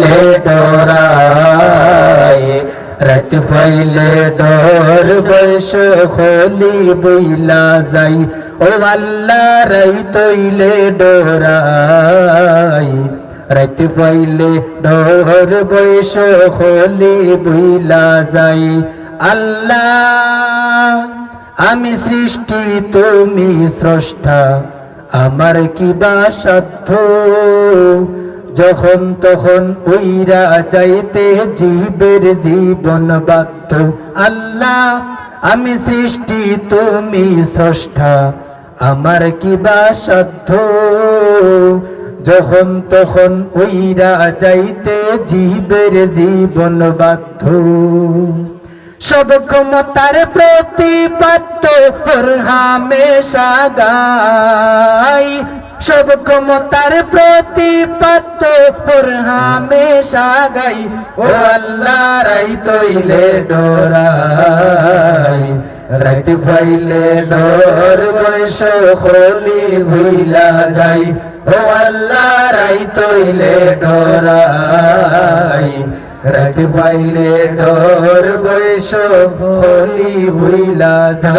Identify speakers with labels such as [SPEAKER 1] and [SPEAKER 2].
[SPEAKER 1] লে ডরাই রাত ফাইলে খলি বইলা যাই। ও আল্লাহ রাই তৈলে ডরাই রাত ফাইলে ডর বৈশ খলি বইলা যাই। আল্লাহ, আমি সৃষ্টি, তুমি স্রষ্টা। আমার কি বা সাধ্য? যখন তখন উইরা যাইতে জীবের জীবন বাধ্য। আল্লাহ, আমি সৃষ্টি, তুমি স্রষ্টা, আমার কি বা সাধ্য যখন তখন উইরা যাইতে জীবের জীবন বাধ্য। সব ক্ষমতার প্রতিপাদ্য হামেশা গাই। সব ক্ষমতার প্রতিপাদ্য ওর হামেশা গাই ও আল্লাহ রাই তৈলে ডোরাই। রাইতে ফাইলে ডর বয়স খলি ভুইলা যাই। ও আল্লাহ রাই তৈলে ডোরাই। রাত পাইলে ডর বৈশ খলি ভুইলা যা